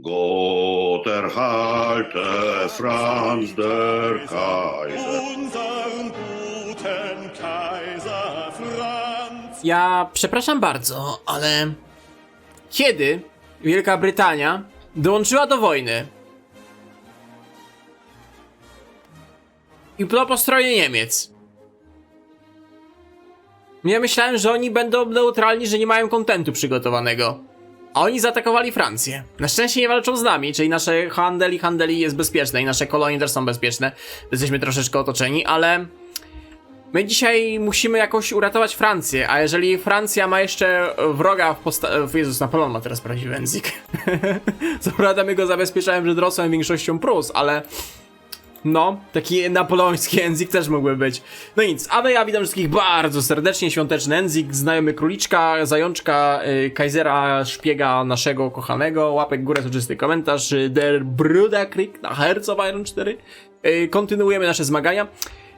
Gott erhalte Franz der Kaiser. unseren guten Kaiser Franz. Ja przepraszam bardzo, ale kiedy Wielka Brytania dołączyła do wojny i to po stronie Niemiec? Ja myślałem, że oni będą neutralni, że nie mają kontentu przygotowanego. A oni zaatakowali Francję. Na szczęście nie walczą z nami, czyli nasze handel i handeli jest bezpieczne i nasze kolonie też są bezpieczne. Jesteśmy troszeczkę otoczeni, ale My dzisiaj musimy jakoś uratować Francję, a jeżeli Francja ma jeszcze wroga w postaci... Jezus, Napoleon ma teraz prawdziwy język. Co prawda my go zabezpieczałem przed Rosją i większością Prus, ale... No, taki napoleoński język też mógłby być. No nic, a ja witam wszystkich bardzo serdecznie, świąteczny język, znajomy króliczka, zajączka, y, Kaisera, szpiega naszego kochanego, łapek górę, soczysty komentarz, y, Der Brudakrieg na of Iron 4. Y, kontynuujemy nasze zmagania.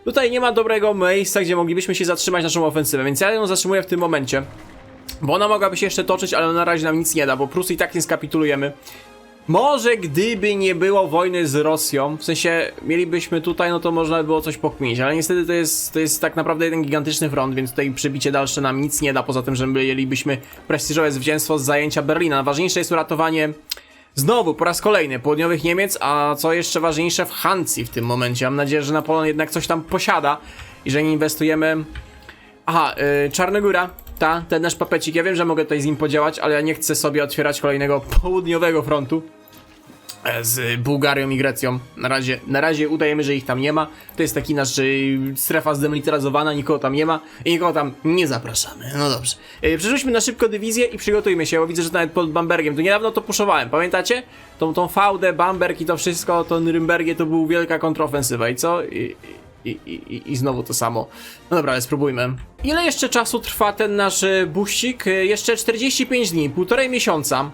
Tutaj nie ma dobrego miejsca, gdzie moglibyśmy się zatrzymać naszą ofensywę, więc ja ją zatrzymuję w tym momencie. Bo ona mogłaby się jeszcze toczyć, ale na razie nam nic nie da, bo Prusy i tak nie skapitulujemy. Może gdyby nie było wojny z Rosją, w sensie mielibyśmy tutaj, no to można by było coś pokminić, ale niestety to jest, to jest tak naprawdę jeden gigantyczny front, więc tutaj przebicie dalsze nam nic nie da, poza tym, że mielibyśmy prestiżowe zwycięstwo z zajęcia Berlina. Najważniejsze jest uratowanie Znowu, po raz kolejny, południowych Niemiec, a co jeszcze ważniejsze, w Hancji w tym momencie. Mam nadzieję, że Napoleon jednak coś tam posiada i że nie inwestujemy... Aha, yy, Czarnogóra, ta, ten nasz papecik, ja wiem, że mogę tutaj z nim podziałać, ale ja nie chcę sobie otwierać kolejnego południowego frontu e, z Bułgarią i Grecją. Na razie, na razie udajemy, że ich tam nie ma. To jest taki nasz y, strefa zdemilitaryzowana, nikogo tam nie ma i nikogo tam nie zapraszamy. No dobrze. Y, przerzućmy na szybko dywizję i przygotujmy się, bo widzę, że nawet pod Bambergiem, tu niedawno to puszowałem, pamiętacie? Tą, tą fałdę, Bamberg i to wszystko, to Nürnbergie to był wielka kontrofensywa i co? I, i, i- I znowu to samo. No dobra, ale spróbujmy. Ile jeszcze czasu trwa ten nasz y, buścik? Y, Jeszcze 45 dni, półtorej miesiąca.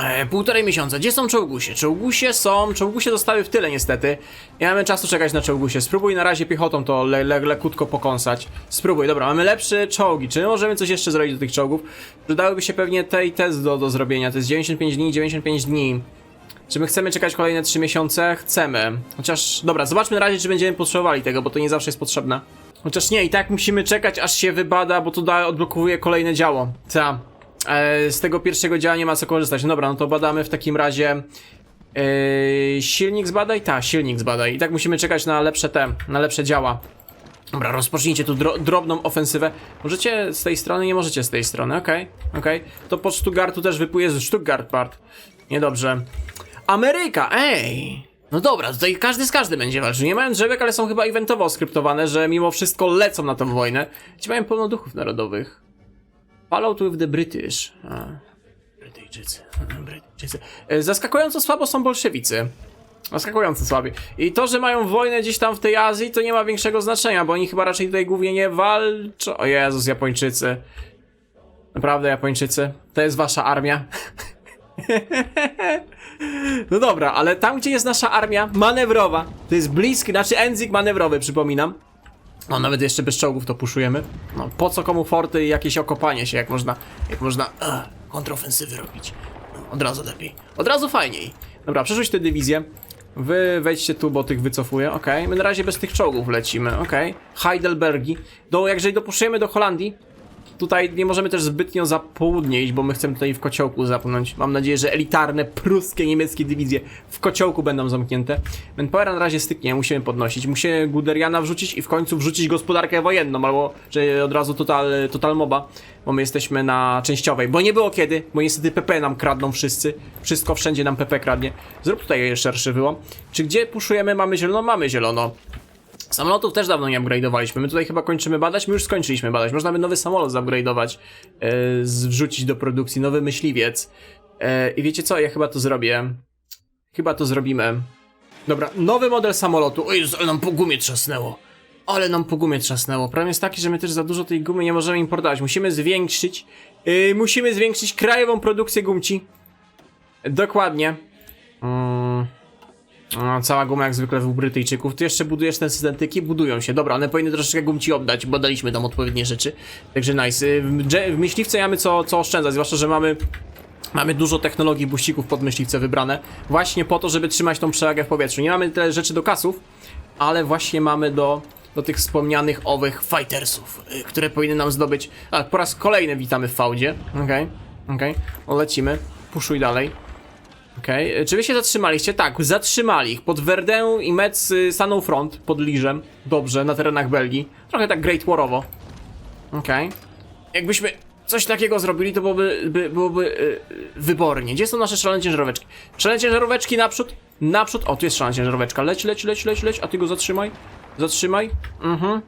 E, półtorej miesiąca. Gdzie są czołgusie? Czołgusie są. Czołgusie zostały w tyle niestety. Nie mamy czasu czekać na czołgusie. Spróbuj na razie piechotą to le, le, lekutko pokąsać. Spróbuj, dobra, mamy lepsze czołgi. Czy my możemy coś jeszcze zrobić do tych czołgów? Przydałyby się pewnie te i do, do zrobienia. To jest 95 dni, 95 dni. Czy my chcemy czekać kolejne 3 miesiące? Chcemy. Chociaż, dobra, zobaczmy na razie, czy będziemy potrzebowali tego, bo to nie zawsze jest potrzebne. Chociaż nie, i tak musimy czekać, aż się wybada, bo to da, odblokowuje kolejne działo. Ta. E, z tego pierwszego działa nie ma co korzystać. No dobra, no to badamy w takim razie. E, silnik zbadaj? Tak, silnik zbadaj. I tak musimy czekać na lepsze te, na lepsze działa. Dobra, rozpocznijcie tu dro drobną ofensywę. Możecie z tej strony? Nie możecie z tej strony, okej, okej. To pod Stuttgartu też wypłyje z Stuttgart part. Niedobrze. Ameryka, ej! No dobra, tutaj każdy z każdym będzie walczył. Nie mają drzewek, ale są chyba eventowo skryptowane, że mimo wszystko lecą na tę wojnę. Ci mają pełno duchów narodowych. Follow to with the British. A, Brytyjczycy. Brytyjczycy. E, Zaskakująco słabo są bolszewicy. Zaskakująco słabi. I to, że mają wojnę gdzieś tam w tej Azji, to nie ma większego znaczenia, bo oni chyba raczej tutaj głównie nie walczą. O Jezus, Japończycy. Naprawdę, Japończycy. To jest wasza armia. No dobra, ale tam, gdzie jest nasza armia manewrowa, to jest bliski, znaczy Enzik manewrowy, przypominam. No, nawet jeszcze bez czołgów to puszujemy. No, po co komu forty i jakieś okopanie się, jak można, jak można e, kontrofensywy robić. Od razu lepiej. Od razu fajniej. Dobra, przerzuć tę dywizję. Wy wejdźcie tu, bo tych wycofuję, okej. My na razie bez tych czołgów lecimy, okej. Heidelbergi. Do, jeżeli dopuszczujemy do Holandii, Tutaj nie możemy też zbytnio za południe iść, bo my chcemy tutaj w kociołku zapłynąć. Mam nadzieję, że elitarne pruskie, niemieckie dywizje w kociołku będą zamknięte. Manpower na razie styknie, musimy podnosić. Musimy Guderiana wrzucić i w końcu wrzucić gospodarkę wojenną, albo że od razu total, total moba, bo my jesteśmy na częściowej. Bo nie było kiedy, bo niestety PP nam kradną wszyscy. Wszystko wszędzie nam PP kradnie. Zrób tutaj szerszy wyłom. Czy gdzie puszujemy? Mamy zielono? Mamy zielono. Samolotów też dawno nie upgrade'owaliśmy. My tutaj chyba kończymy badać, my już skończyliśmy badać. Można by nowy samolot zupgrade'ować, z- wrzucić do produkcji, nowy myśliwiec. E, I wiecie co, ja chyba to zrobię. Chyba to zrobimy. Dobra, nowy model samolotu. O Jezu, ale nam po gumie trzasnęło. Ale nam po gumie trzasnęło. Problem jest taki, że my też za dużo tej gumy nie możemy importować. Musimy zwiększyć, e, musimy zwiększyć krajową produkcję gumci. Dokładnie. Mm. A, cała guma jak zwykle u Brytyjczyków. Ty jeszcze budujesz te syntetyki? Budują się. Dobra, one powinny troszeczkę gum ci oddać, bo daliśmy tam odpowiednie rzeczy. Także nice. Y, W, myśliwce mamy co, co oszczędzać, zwłaszcza, że mamy Mamy dużo technologii buścików pod myśliwce wybrane, właśnie po to, żeby trzymać tą przewagę w powietrzu. Nie mamy tyle rzeczy do kasów, ale właśnie mamy do, do tych wspomnianych owych fightersów, y, które powinny nam zdobyć. A, po raz kolejny witamy w fałdzie. Okej, okej. O, lecimy. Puszuj dalej. Okej, y, czy wy się zatrzymaliście? Tak, zatrzymali ich. Pod Verdun i Metz y, stanął front, pod Liżem. Dobrze, na terenach Belgii. Trochę tak Great Warowo. Okej. Jakbyśmy coś takiego zrobili, to byłoby, by, byłoby y, y, wybornie. Gdzie są nasze szalone ciężaróweczki? Szalone ciężaróweczki naprzód, naprzód. O, tu jest szalona ciężaróweczka. Leć, leć, leć, leć, leć, a ty go zatrzymaj. Zatrzymaj. Mhm.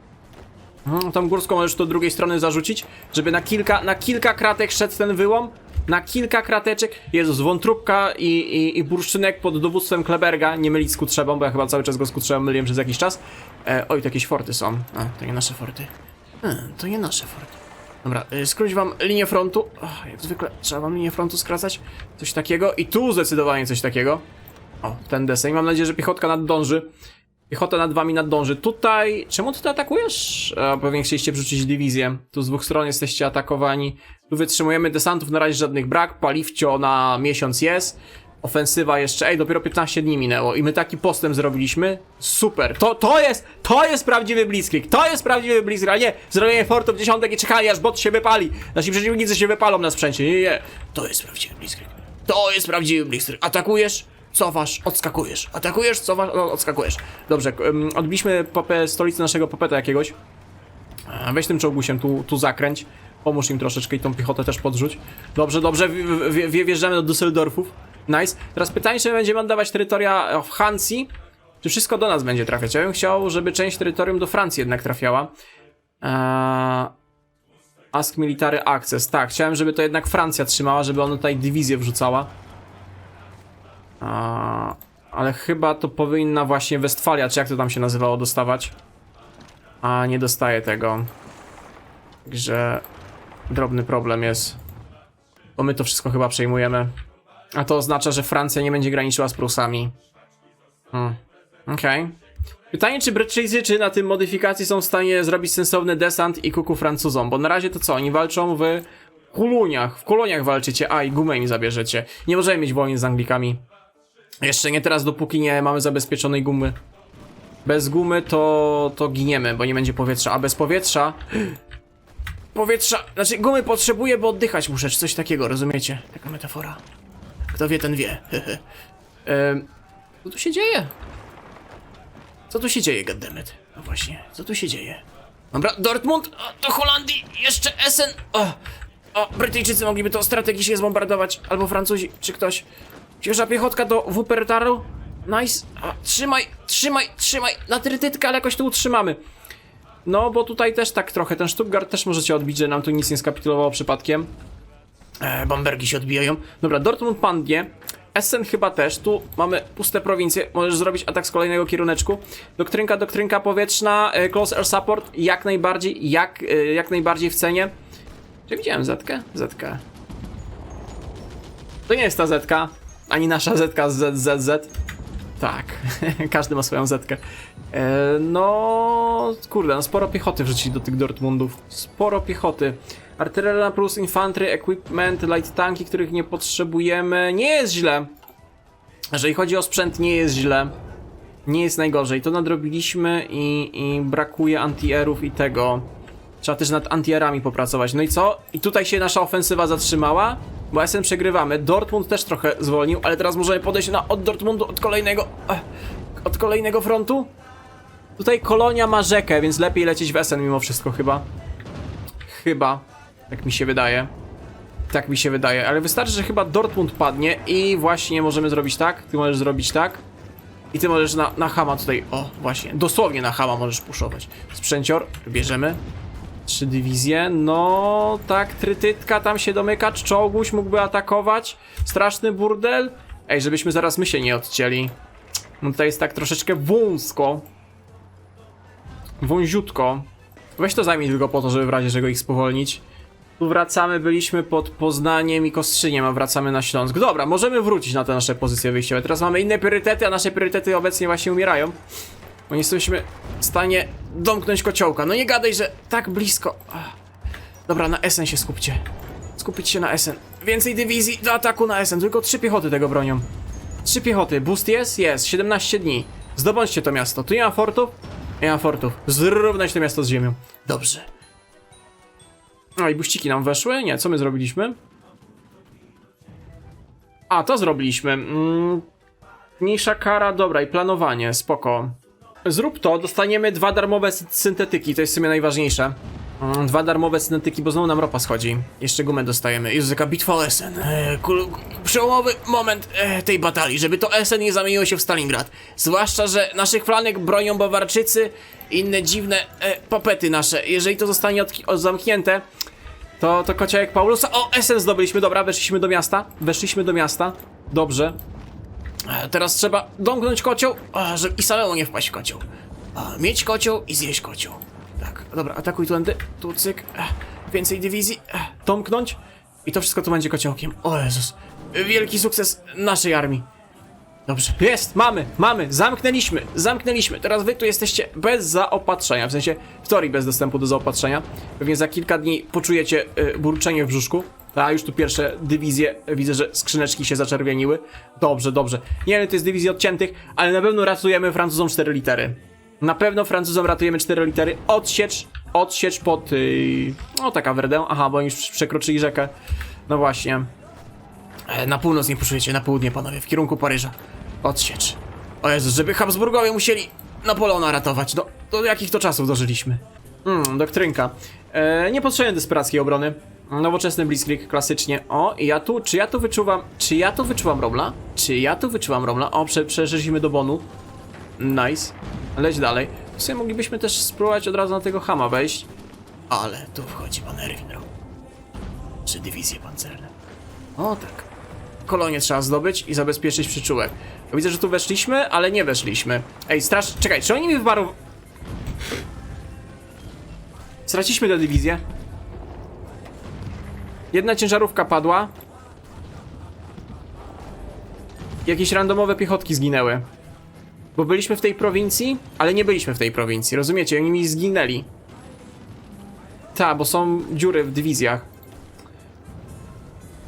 Mhm, Tą górską możesz do drugiej strony zarzucić, żeby na kilka, na kilka kratek szedł ten wyłom. Na kilka krateczek. Jezus, wątróbka i, i, i bursztynek pod dowództwem Kleberga. Nie mylić z Kutrzebą, bo ja chyba cały czas go z Kutrzebą myliłem przez jakiś czas. E, oj, to jakieś forty są. A, to nie nasze forty. E, to nie nasze forty. Dobra, y, skróć wam linię frontu. Och, jak zwykle trzeba wam linię frontu skracać. Coś takiego. I tu zdecydowanie coś takiego. O, ten deseń. Mam nadzieję, że piechotka nadąży. Piechota nad wami nadąży. Tutaj... Czemu ty atakujesz? E, pewnie chcieliście wrzucić dywizję. Tu z dwóch stron jesteście atakowani. Tu wytrzymujemy desantów, na razie żadnych brak. Paliwcio na miesiąc jest. Ofensywa jeszcze, ej, dopiero 15 dni minęło i my taki postęp zrobiliśmy. Super. To, to jest, to jest prawdziwy blitzkrieg. To jest prawdziwy blitzkrieg, a nie zrobienie fortów dziesiątek i czekali aż bot się wypali. Nasi przeciwnicy się wypalą na sprzęcie. Nie, nie. To jest prawdziwy blitzkrieg. To jest prawdziwy blitzkrieg. Atakujesz, cofasz, odskakujesz. Atakujesz, cofasz, no, odskakujesz. Dobrze, odbiliśmy popę, stolicę naszego popeta jakiegoś. A, Weź tym czołgusiem tu, tu zakręć. Pomóż im troszeczkę i tą piechotę też podrzuć. Dobrze, dobrze, w- w- w- wjeżdżamy do Düsseldorfów. Nice. Teraz pytanie, czy będziemy oddawać terytoria w Hansi, czy wszystko do nas będzie trafiać? Ja bym chciał, żeby część terytorium do Francji jednak trafiała. Eee... Ask Military Access. Tak, chciałem, żeby to jednak Francja trzymała, żeby ona tutaj dywizję wrzucała. Eee... Ale chyba to powinna właśnie Westfalia, czy jak to tam się nazywało, dostawać. A nie dostaje tego. Także drobny problem jest. Bo my to wszystko chyba przejmujemy. A to oznacza, że Francja nie będzie graniczyła z Prusami. Hmm. Okej. Pytanie, czy Brytyjczycy na tym modyfikacji są w stanie zrobić sensowny desant i kuku Francuzom? Bo na razie to co? Oni walczą w koloniach. W koloniach walczycie, a i gumę im zabierzecie. Nie możemy mieć wojny z Anglikami. Jeszcze nie teraz, dopóki nie mamy zabezpieczonej gumy. Bez gumy to, to giniemy, bo nie będzie powietrza, a bez powietrza... Powietrza, znaczy gumy potrzebuję, bo oddychać muszę, czy coś takiego, rozumiecie? Taka metafora. Kto wie, ten wie. Co tu się dzieje? Co tu się dzieje, goddammit? No właśnie, co tu się dzieje? Dobra, Dortmund, do Holandii, jeszcze Essen. O, o, Brytyjczycy mogliby to strategicznie zbombardować, albo Francuzi, czy ktoś. Świeża piechotka do Wuppertalu. Nice. A, trzymaj, trzymaj, trzymaj. Na trytytkę, ale jakoś tu utrzymamy. No, bo tutaj też tak trochę, ten Stuttgart też możecie odbić, że nam tu nic nie skapitulowało przypadkiem. E, Bambergi się odbijają. Dobra, Dortmund padnie. Essen chyba też. Tu mamy puste prowincje. Możesz zrobić atak z kolejnego kieruneczku. Doktrynka, doktrynka powietrzna, e, close air support. Jak najbardziej, jak, e, jak najbardziej w cenie. Czy widziałem Zetkę? Zetkę. To nie jest ta Zetka. Ani nasza Zetka z ZZZ. Tak, każdy ma swoją Zetkę. E, no, kurde, no sporo piechoty wrzucili do tych Dortmundów. Sporo piechoty. Artyleria plus infantry, equipment, light tanki, których nie potrzebujemy. Nie jest źle. Jeżeli chodzi o sprzęt, nie jest źle. Nie jest najgorzej. To nadrobiliśmy i, i brakuje antierów i tego. Trzeba też nad antierami popracować. No i co? I tutaj się nasza ofensywa zatrzymała, bo SN przegrywamy. Dortmund też trochę zwolnił, ale teraz możemy podejść na, od Dortmundu, od kolejnego, eh, od kolejnego frontu. Tutaj kolonia ma rzekę, więc lepiej lecieć w Essen mimo wszystko chyba. Chyba, tak mi się wydaje. Tak mi się wydaje, ale wystarczy, że chyba Dortmund padnie i właśnie możemy zrobić tak. Ty możesz zrobić tak. I ty możesz na, na Hama tutaj, o właśnie, dosłownie na Hama możesz puszować. Sprzęcior, bierzemy. Trzy dywizje, no tak, trytytka tam się domyka, czołguś mógłby atakować. Straszny burdel. Ej, żebyśmy zaraz my się nie odcięli. No tutaj jest tak troszeczkę wąsko. Wąziutko. Weź to zajmij tylko po to, żeby w razie czego ich spowolnić. Tu wracamy, byliśmy pod Poznaniem i Kostrzyniem, a wracamy na Śląsk. Dobra, możemy wrócić na te nasze pozycje wyjściowe. Teraz mamy inne priorytety, a nasze priorytety obecnie właśnie umierają. Bo nie jesteśmy w stanie domknąć kociołka. No nie gadaj, że tak blisko. Dobra, na Essen się skupcie. Skupić się na Essen. więcej dywizji do ataku na Essen. Tylko trzy piechoty tego bronią. Trzy piechoty. Boost jest? Jest. 17 dni. Zdobądźcie to miasto. Tu nie ma fortów? Nie ma fortów. Zrównać to miasto z ziemią. Dobrze. No i buściki nam weszły? Nie, co my zrobiliśmy? A, to zrobiliśmy. Mm, mniejsza kara, dobra, i planowanie, spoko. Zrób to, dostaniemy dwa darmowe sy- syntetyki, to jest w sumie najważniejsze. Mm, Dwa darmowe syntetyki, bo znowu nam ropa schodzi. Jeszcze gumę dostajemy. Jest jaka bitwa o Essen. E, kul- przełomowy moment e, tej batalii, żeby to Essen nie zamieniło się w Stalingrad. Zwłaszcza, że naszych flanek bronią Bawarczycy i inne dziwne e, papety nasze. Jeżeli to zostanie odki- od- zamknięte, to, to kociołek Paulusa. O, Essen zdobyliśmy, dobra, weszliśmy do miasta. Weszliśmy do miasta. Dobrze. Teraz trzeba domknąć kocioł, żeby i samemu nie wpaść w kocioł. Mieć kocioł i zjeść kocioł. Tak, dobra, atakuj tędy, tu cyk, e, więcej dywizji, e, domknąć i to wszystko tu będzie kociołkiem. O Jezus, wielki sukces naszej armii. Dobrze, jest, mamy, mamy, zamknęliśmy, zamknęliśmy. Teraz wy tu jesteście bez zaopatrzenia, w sensie w teorii bez dostępu do zaopatrzenia. Pewnie za kilka dni poczujecie y, burczenie w brzuszku. A już tu pierwsze dywizje, widzę, że skrzyneczki się zaczerwieniły. Dobrze, dobrze. Nie wiem, to jest dywizji odciętych, ale na pewno ratujemy Francuzom 4 litery. Na pewno Francuzom ratujemy 4 litery. Odsiecz, odsiecz pod... Yy, o, taka Verdun. Aha, bo oni już przekroczyli rzekę. No właśnie. E, Na północ nie poszujecie, na południe, panowie, w kierunku Paryża. Odsiecz. O Jezus, żeby Habsburgowie musieli Napoleona ratować. Do, do jakich to czasów dożyliśmy? Hmm, doktrynka. E, nie potrzebuję desperackiej obrony. Nowoczesny blitzkrieg, klasycznie. O, i ja tu, czy ja tu wyczuwam, czy ja tu wyczuwam Romla? Czy ja tu wyczuwam Romla? O, prze, przeszliśmy do Bonu. Nice. Leć dalej. W sumie moglibyśmy też spróbować od razu na tego Hama wejść. Ale tu wchodzi pan Erwin Rom. Czy dywizje pancerne. O, tak. Kolonię trzeba zdobyć i zabezpieczyć przyczółek. Widzę, że tu weszliśmy, ale nie weszliśmy. Ej, straż... Czekaj, czy oni mi wyparą... Straciliśmy tę dywizję. Jedna ciężarówka padła. Jakieś randomowe piechotki zginęły. Bo byliśmy w tej prowincji, ale nie byliśmy w tej prowincji, rozumiecie? Oni mi zginęli. Ta, bo są dziury w dywizjach.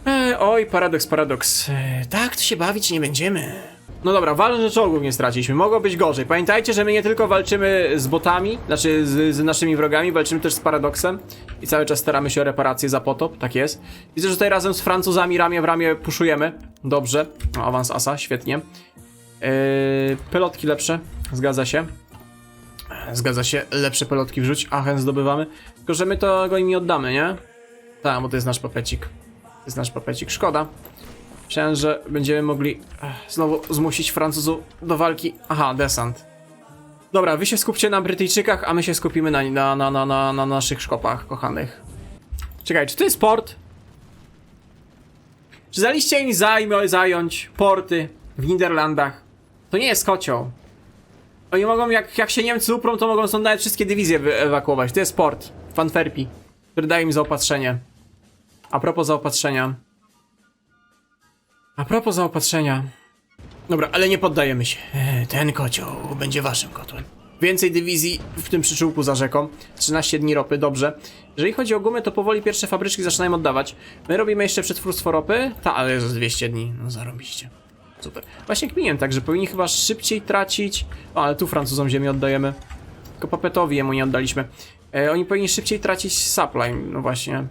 E, oj, paradoks, paradoks. E, tak, tu się bawić nie będziemy. No dobra, walne czołgów nie straciliśmy. Mogło być gorzej. Pamiętajcie, że my nie tylko walczymy z botami, znaczy z, z naszymi wrogami, walczymy też z paradoksem. I cały czas staramy się o reparację za potop, tak jest. Widzę, że tutaj razem z Francuzami ramię w ramię puszujemy. Dobrze. No, awans asa, świetnie. Yy, pelotki lepsze, zgadza się. Zgadza się, lepsze pelotki wrzuć, Aachen zdobywamy. Tylko, że my to go im nie oddamy, nie? Tak, bo to jest nasz papecik. To jest nasz papecik, szkoda. Myślałem, że będziemy mogli znowu zmusić Francuzów do walki. Aha, desant. Dobra, wy się skupcie na Brytyjczykach, a my się skupimy na, na, na, na, na, na naszych szkopach kochanych. Czekaj, czy to jest port? Czy zaliście im zajmą, zająć porty w Niderlandach? To nie jest kocioł. Oni mogą, jak, jak się Niemcy uprą, to mogą stąd nawet wszystkie dywizje wyewakuować. To jest port w Antwerpii, który daje im zaopatrzenie. A propos zaopatrzenia. A propos zaopatrzenia. Dobra, ale nie poddajemy się. E, Ten kocioł będzie waszym kotłem. Więcej dywizji w tym przyczółku za rzeką. 13 dni ropy, dobrze. Jeżeli chodzi o gumę, to powoli pierwsze fabryczki zaczynają oddawać. My robimy jeszcze przetwórstwo ropy. Ta, ale jest 200 dni. No zarobiście. Super. Właśnie kminię tak, że powinni chyba szybciej tracić. O, ale tu Francuzom ziemię oddajemy. Tylko Papetowi jemu nie oddaliśmy. E, oni powinni szybciej tracić supply. No właśnie.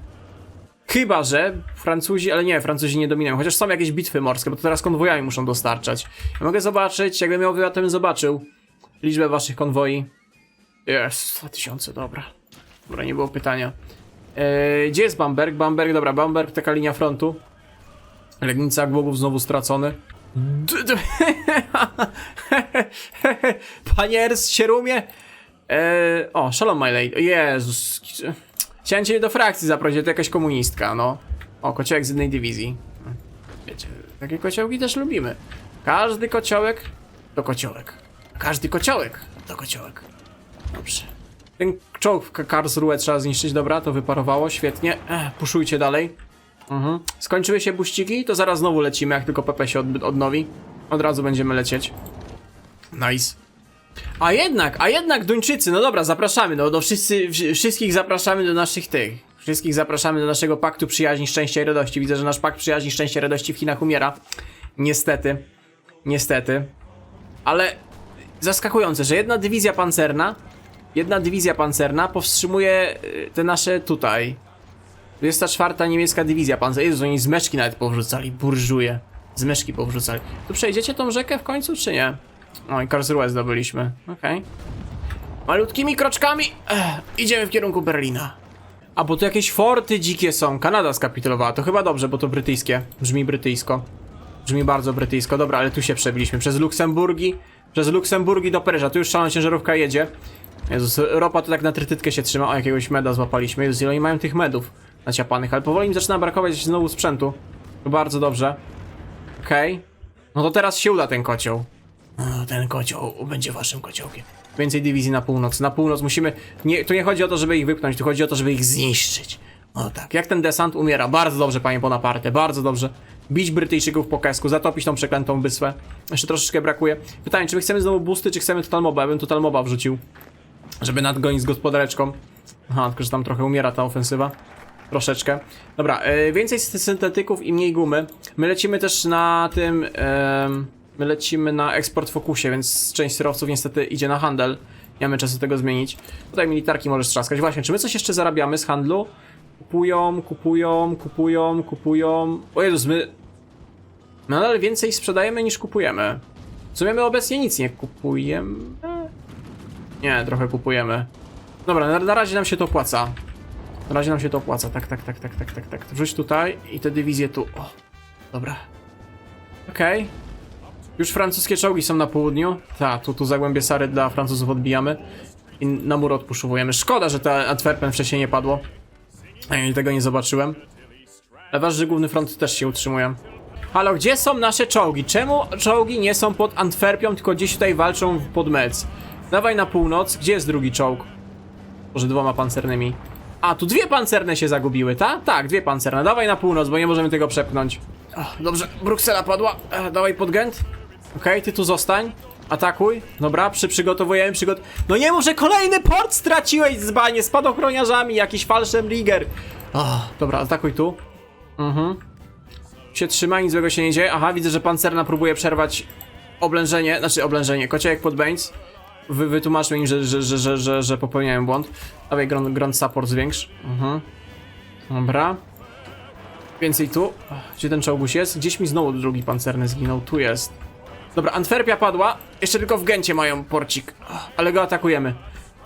Chyba, że Francuzi, ale nie, Francuzi nie dominują. Chociaż są jakieś bitwy morskie, bo to teraz konwojami muszą dostarczać. Ja mogę zobaczyć, jakbym miał wyjazd, to bym zobaczył liczbę waszych konwoi. Jest, 2000, dobra. Dobra, nie było pytania. Eee, gdzie jest Bamberg? Bamberg, dobra, Bamberg, taka linia frontu. Legnica Głogów znowu stracony. D- Panie Ernst się rumie? Eee, o, Shalom My Lady. Jezus. Chciałem cię do frakcji zaprosić, to jakaś komunistka, no. O, kociołek z jednej dywizji. Wiecie, takie kociołki też lubimy. Każdy kociołek to kociołek. Każdy kociołek to kociołek. Dobrze. Ten czołg w Karlsruhe trzeba zniszczyć, dobra, to wyparowało, świetnie. Ech, puszujcie dalej. Mhm. Skończyły się buściki, to zaraz znowu lecimy, jak tylko PP się od, odnowi. Od razu będziemy lecieć. Nice. A jednak, a jednak Duńczycy, no dobra, zapraszamy, no, no wszyscy, wsz- wszystkich zapraszamy do naszych tych. Wszystkich zapraszamy do naszego paktu przyjaźni, szczęścia i radości. Widzę, że nasz pakt przyjaźni, szczęścia i radości w Chinach umiera. Niestety. Niestety. Ale zaskakujące, że jedna dywizja pancerna, jedna dywizja pancerna powstrzymuje y, te nasze tutaj. 24 niemiecka dywizja pancerna. Jezu, oni z meszki nawet powrzucali, burżuje. Z meszki powrzucali. Tu przejdziecie tą rzekę w końcu, czy nie? O, i Karlsruhe zdobyliśmy. Okej. Malutkimi kroczkami ech, idziemy w kierunku Berlina. A bo tu jakieś forty dzikie są. Kanada skapitulowała. To chyba dobrze, bo to brytyjskie. Brzmi brytyjsko. Brzmi bardzo brytyjsko. Dobra, ale tu się przebiliśmy. Przez Luksemburgi. Przez Luksemburgi do Paryża. Tu już szalona ciężarówka jedzie. Jezus, ropa to tak na trytytkę się trzyma. O, jakiegoś meda złapaliśmy. Jezus, ile oni mają tych medów naciapanych. Ale powoli im zaczyna brakować znowu sprzętu. To bardzo dobrze. Okej. No to teraz się uda ten kocioł. O, ten kocioł będzie waszym kociołkiem. Więcej dywizji na północ. Na północ musimy. Nie, tu nie chodzi o to, żeby ich wypchnąć, tu chodzi o to, żeby ich zniszczyć. O tak. Jak ten desant umiera. Bardzo dobrze, panie Bonaparte, bardzo dobrze. Bić Brytyjczyków po kesku, zatopić tą przeklętą wyspę. Jeszcze troszeczkę brakuje. Pytanie, czy my chcemy znowu boosty, czy chcemy Total Moba? Ja bym Total Moba wrzucił. Żeby nadgonić z gospodareczką. Aha, tylko że tam trochę umiera ta ofensywa. Troszeczkę. Dobra, e, więcej sy- syntetyków i mniej gumy. My lecimy też na tym. em, my lecimy na eksport fokusie, więc część surowców niestety idzie na handel. Nie mamy czasu tego zmienić. Tutaj militarki możesz trzaskać. Właśnie, czy my coś jeszcze zarabiamy z handlu? Kupują, kupują, kupują, kupują. O Jezus, my. My nadal więcej sprzedajemy niż kupujemy. W sumie my obecnie nic nie kupujemy. Nie, trochę kupujemy. Dobra, na, na razie nam się to opłaca. Na razie nam się to opłaca. Tak, tak, tak, tak, tak, tak, tak. Wrzuć tutaj i te dywizje tu. O, dobra. Okej. Już francuskie czołgi są na południu. Tak, tu, tu zagłębie Sary dla Francuzów odbijamy. I na mur odpuszowujemy. Szkoda, że ta Antwerpen wcześniej nie padło. Ja tego nie zobaczyłem. Ale waż, że główny front też się utrzymuje. Halo, gdzie są nasze czołgi? Czemu czołgi nie są pod Antwerpią, tylko gdzieś tutaj walczą pod Metz? Dawaj na północ. Gdzie jest drugi czołg? Może dwoma pancernymi. A, tu dwie pancerne się zagubiły, tak? Tak, dwie pancerne. Dawaj na północ, bo nie możemy tego przepchnąć. Dobrze, Bruksela padła. E, dawaj pod Gent. Okej, ty tu zostań. Atakuj. Dobra, przy przygotowujemy przygot... No nie może kolejny port straciłeś zbanie z padochroniarzami, jakiś Fallschirmjäger. O, dobra, atakuj tu. Mhm. Się trzyma, nic złego się nie dzieje. Aha, widzę, że pancerna próbuje przerwać oblężenie, znaczy oblężenie, kociołek pod Baines. Wy, wytłumaczmy im, że, że, że, że, że, że popełniają błąd. Dawaj, ground, ground support zwiększ. Mhm. Dobra. Więcej tu. Gdzie ten czołguś jest? Gdzieś mi znowu drugi pancerny zginął. Tu jest. Dobra, Antwerpia padła. Jeszcze tylko w Gencie mają porcik. Ale go atakujemy.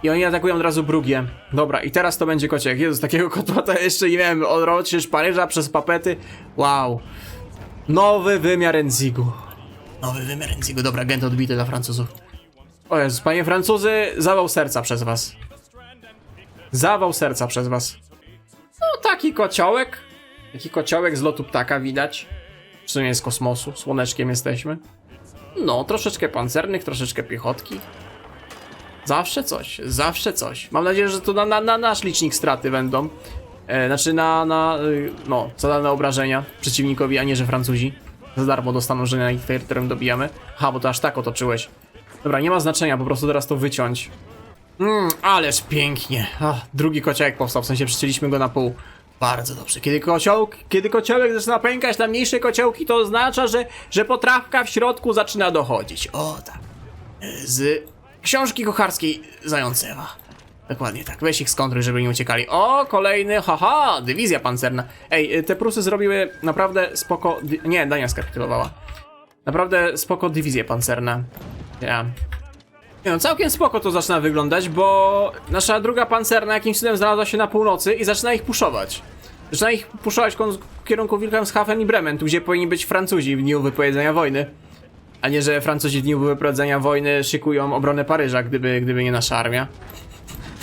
I oni atakują od razu Brugię. Dobra, i teraz to będzie kociek. Jezus, takiego kotła to jeszcze nie miałem. Od Rothschild Paryża przez papety. Wow. Nowy wymiar Enzigu. Nowy wymiar Enzigu. Dobra, Gent odbity dla Francuzów. O Jezus, panie Francuzy, zawał serca przez was. Zawał serca przez was. No, taki kociołek. Taki kociołek z lotu ptaka widać. W sumie z kosmosu, słoneczkiem jesteśmy. No, troszeczkę pancernych, troszeczkę piechotki. Zawsze coś, zawsze coś. Mam nadzieję, że to na, na, na nasz licznik straty będą. E, znaczy na, na, y, no, zadane obrażenia przeciwnikowi, a nie, że Francuzi. Za darmo dostaną, że na ich terytorium dobijamy. Ha, bo to aż tak otoczyłeś. Dobra, nie ma znaczenia, po prostu teraz to wyciąć. Mmm, ależ pięknie. Ach, drugi kociołek powstał, w sensie przycięliśmy go na pół. Bardzo dobrze. Kiedy kociołek, kiedy kociołek zaczyna pękać na mniejsze kociołki, to oznacza, że, że potrawka w środku zaczyna dochodzić. O tak. Z książki kucharskiej Zającewa. Dokładnie tak. Weź ich skontruj, żeby nie uciekali. O, kolejny, haha, dywizja pancerna. Ej, te Prusy zrobiły naprawdę spoko... Nie, Dania skapitulowała. Naprawdę spoko dywizje pancerne. Ja. No, całkiem spoko to zaczyna wyglądać, bo nasza druga pancerna jakimś cudem znalazła się na północy i zaczyna ich puszować. Zaczyna ich puszować w kierunku Wilhelmshaven i Bremen, tu gdzie powinni być Francuzi w dniu wypowiedzenia wojny. A nie, że Francuzi w dniu wypowiedzenia wojny szykują obronę Paryża, gdyby, gdyby nie nasza armia.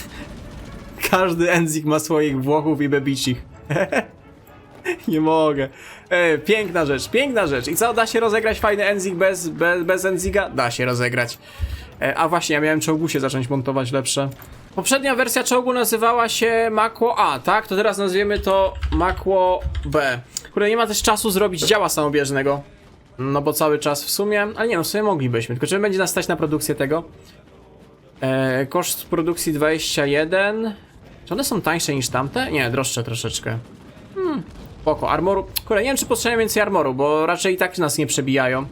Każdy Enzik ma swoich Włochów i Bebicich. Nie mogę. E, piękna rzecz, piękna rzecz. I co, da się rozegrać fajny Enzik bez, bez, bez Enziga? Da się rozegrać. E, a właśnie, ja miałem czołgusie zacząć montować lepsze. Poprzednia wersja czołgu nazywała się Makło A, tak? To teraz nazwiemy to Makło B. Kurde, nie ma też czasu zrobić działa samobieżnego. No bo cały czas w sumie, ale nie no, w sumie moglibyśmy. Tylko czy będzie nas stać na produkcję tego? E, koszt produkcji 21. Czy one są tańsze niż tamte? Nie, droższe troszeczkę. Hmm, spoko. Armoru... Kurde, nie wiem czy potrzebuję więcej armoru, bo raczej i tak nas nie przebijają.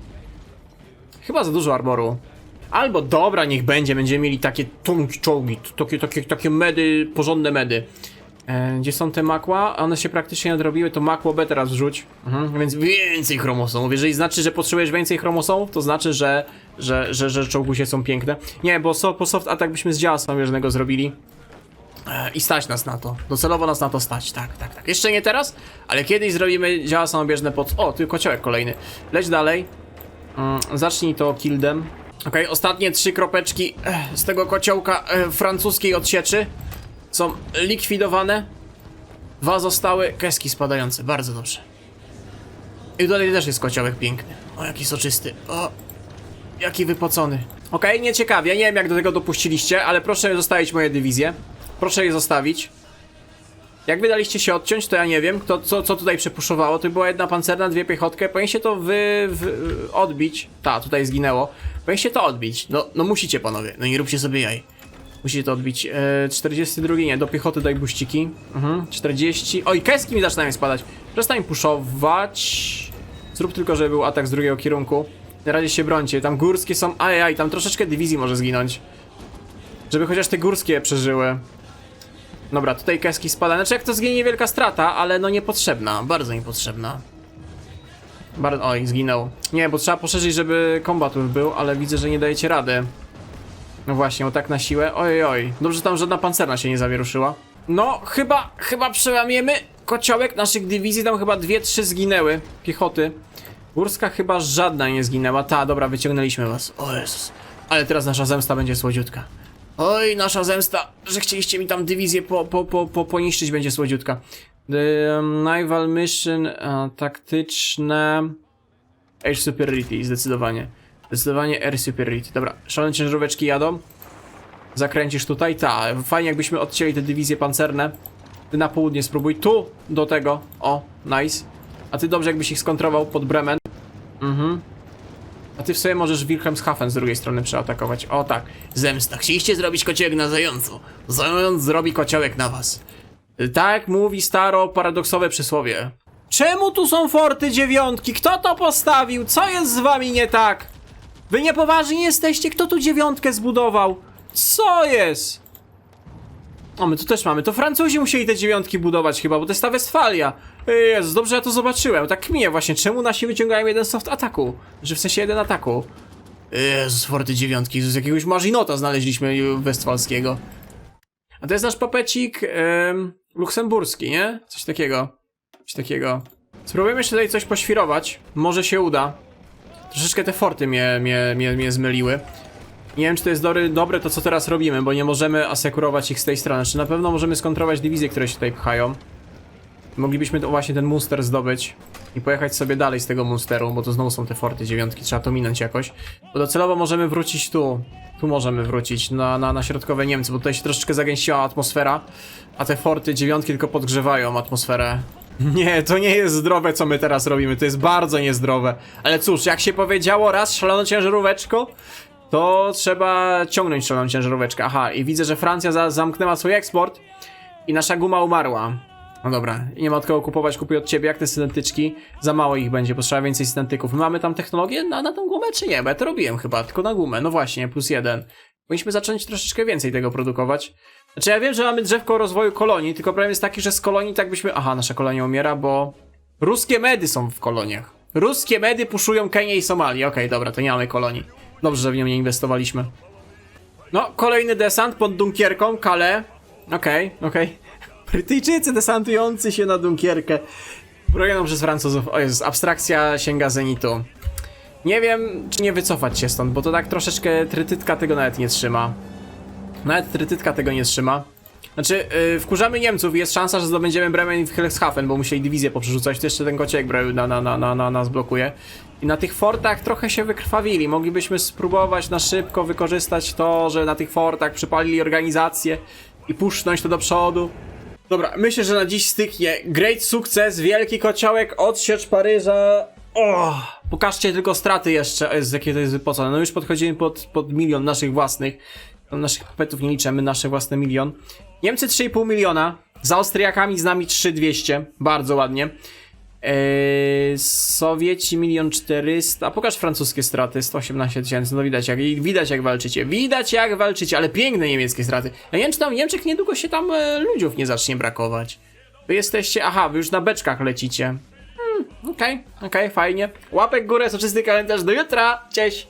Chyba za dużo armoru. Albo dobra, niech będzie, będziemy mieli takie czołgi, takie, takie, takie medy, porządne medy. E, gdzie są te makła? One się praktycznie nadrobiły, to makło B teraz wrzuć. Mhm, więc więcej chromosomów. Jeżeli znaczy, że potrzebujesz więcej chromosomów, to znaczy, że, że, że, że czołgusie są piękne. Nie, bo so, po soft attack byśmy z działa samobieżnego zrobili. E, I stać nas na to. Docelowo nas na to stać, tak, tak, tak. Jeszcze nie teraz, ale kiedyś zrobimy działa samobieżne pod... O, tu kociołek kolejny. Leć dalej. Mm, zacznij to kildem. Okej, ostatnie trzy kropeczki eh, z tego kociołka eh, francuskiej odsieczy są likwidowane. Dwa zostały, keski spadające, bardzo dobrze. I tutaj też jest kociołek piękny. O, jaki soczysty. O, jaki wypocony. Okej, nieciekawie, nie wiem jak do tego dopuściliście, ale proszę zostawić moje dywizje. Proszę je zostawić. Jak wydaliście się odciąć, to ja nie wiem, kto, co, co tutaj przepuszowało. To była jedna pancerna, dwie piechotkę. Powinien to wy, wy odbić. Ta, tutaj zginęło. Powinien się to odbić. No, no musicie panowie, no nie róbcie sobie jaj. Musicie to odbić. E, 42 nie, do piechoty daj buściki. Mhm, 40. Oj, keski mi zaczynają spadać. Przestań puszować. Zrób tylko, żeby był atak z drugiego kierunku. Na razie się brońcie. Tam górskie są. Ajaj, tam troszeczkę dywizji może zginąć. Żeby chociaż te górskie przeżyły. Dobra, tutaj keski spada. Znaczy, jak to zginie, niewielka strata, ale no niepotrzebna. Bardzo niepotrzebna. Bar Oj, zginął. Nie, bo trzeba poszerzyć, żeby kombat był, ale widzę, że nie dajecie rady. No właśnie, o tak na siłę. Oj, oj. Dobrze, tam żadna pancerna się nie zawieruszyła. No, chyba, chyba przełamiemy kociołek naszych dywizji. Tam chyba dwie, trzy zginęły. Piechoty. Górska chyba żadna nie zginęła. Ta, dobra, wyciągnęliśmy was. O Jezus. Ale teraz nasza zemsta będzie słodziutka. Oj, nasza zemsta, że chcieliście mi tam dywizję po, po, po, po, poniszczyć, będzie słodziutka. The Naval Mission e, taktyczne... Air Superiority, zdecydowanie. Zdecydowanie Air Superiority. Dobra, szalone ciężaróweczki jadą. Zakręcisz tutaj? Ta, fajnie jakbyśmy odcięli te dywizje pancerne. Ty na południe spróbuj. Tu, do tego. O, nice. A ty dobrze jakbyś ich skontrował pod Bremen. Mhm. A ty w sobie możesz Wilhelmshaven z drugiej strony przeatakować. O tak, zemsta. Chcieliście zrobić kociołek na zającu. Zając zrobi kociołek na was. Tak mówi staro paradoksowe przysłowie. Czemu tu są forty dziewiątki? Kto to postawił? Co jest z wami nie tak? Wy niepoważni jesteście? Kto tu dziewiątkę zbudował? Co jest? O, my tu też mamy. To Francuzi musieli te dziewiątki budować chyba, bo to jest ta Westfalia. Jezus, dobrze ja to zobaczyłem. Tak kminie właśnie, czemu nasi wyciągają jeden soft ataku? Że w sensie jeden ataku. Jezus, forty dziewiątki, z jakiegoś marzinota znaleźliśmy westfalskiego. A to jest nasz papecik em, luksemburski, nie? Coś takiego. Coś takiego. Spróbujemy jeszcze tutaj coś poświrować. Może się uda. Troszeczkę te forty mnie, mnie, mnie, mnie zmyliły. Nie wiem, czy to jest dobre to, co teraz robimy, bo nie możemy asekurować ich z tej strony. Czy na pewno możemy skontrować dywizje, które się tutaj pchają? Moglibyśmy to właśnie ten Munster zdobyć i pojechać sobie dalej z tego Munsteru, bo to znowu są te forty dziewiątki, trzeba to minąć jakoś. Bo docelowo możemy wrócić tu. Tu możemy wrócić, na, na, na środkowe Niemcy, bo tutaj się troszeczkę zagęściła atmosfera, a te forty dziewiątki tylko podgrzewają atmosferę. Nie, to nie jest zdrowe, co my teraz robimy, to jest bardzo niezdrowe. Ale cóż, jak się powiedziało raz szaloną ciężaróweczką, to trzeba ciągnąć szaloną ciężaróweczkę. Aha, i widzę, że Francja za zamknęła swój eksport i nasza guma umarła. No dobra, nie ma od kogo kupować, kupuję od ciebie, jak te syntetyczki. Za mało ich będzie, potrzeba więcej syntetyków. My mamy tam technologię na, na tą gumę, czy nie? Bo ja to robiłem chyba, tylko na gumę. No właśnie, plus jeden. Powinniśmy zacząć troszeczkę więcej tego produkować. Znaczy ja wiem, że mamy drzewko rozwoju kolonii, tylko problem jest taki, że z kolonii tak byśmy... Aha, nasza kolonia umiera, bo... Ruskie medy są w koloniach. Ruskie medy puszują Kenię i Somalię. Okej, dobra, to nie mamy kolonii. Dobrze, że w nią nie inwestowaliśmy. No, kolejny desant pod Dunkierką, Kale. Okej, okej. Brytyjczycy desantujący się na Dunkierkę. Brojoną przez Francuzów. O Jezus, abstrakcja sięga zenitu. Nie wiem, czy nie wycofać się stąd, bo to tak troszeczkę trytytka tego nawet nie trzyma. Nawet trytytka tego nie trzyma. Znaczy, yy, wkurzamy Niemców i jest szansa, że zdobędziemy Bremen i Wilhelmshaven, bo musieli dywizję poprzerzucać, to jeszcze ten kociek na, na, na, na, na nas blokuje. I na tych fortach trochę się wykrwawili. Moglibyśmy spróbować na szybko wykorzystać to, że na tych fortach przypalili organizację i puszczać to do przodu. Dobra, myślę, że na dziś styknie. Great sukces, wielki kociołek, odsiecz Paryża. O, pokażcie tylko straty jeszcze. Z jakie to jest wypocone. No już podchodzimy pod, pod milion naszych własnych. Naszych petów nie liczymy, nasze własne milion. Niemcy 3,5 miliona, za Austriakami z nami 3200, bardzo ładnie. Eee, Sowieci milion 400, pokaż francuskie straty, 118 tysięcy, no widać jak, widać jak walczycie, widać jak walczycie, ale piękne niemieckie straty. Ja nie wiem czy tam Niemczech niedługo się tam e, ludziów nie zacznie brakować. Wy jesteście, aha, wy już na beczkach lecicie. Hmm, okej, okej, fajnie. Łapek górę, soczysty kalendarz, do jutra, cześć!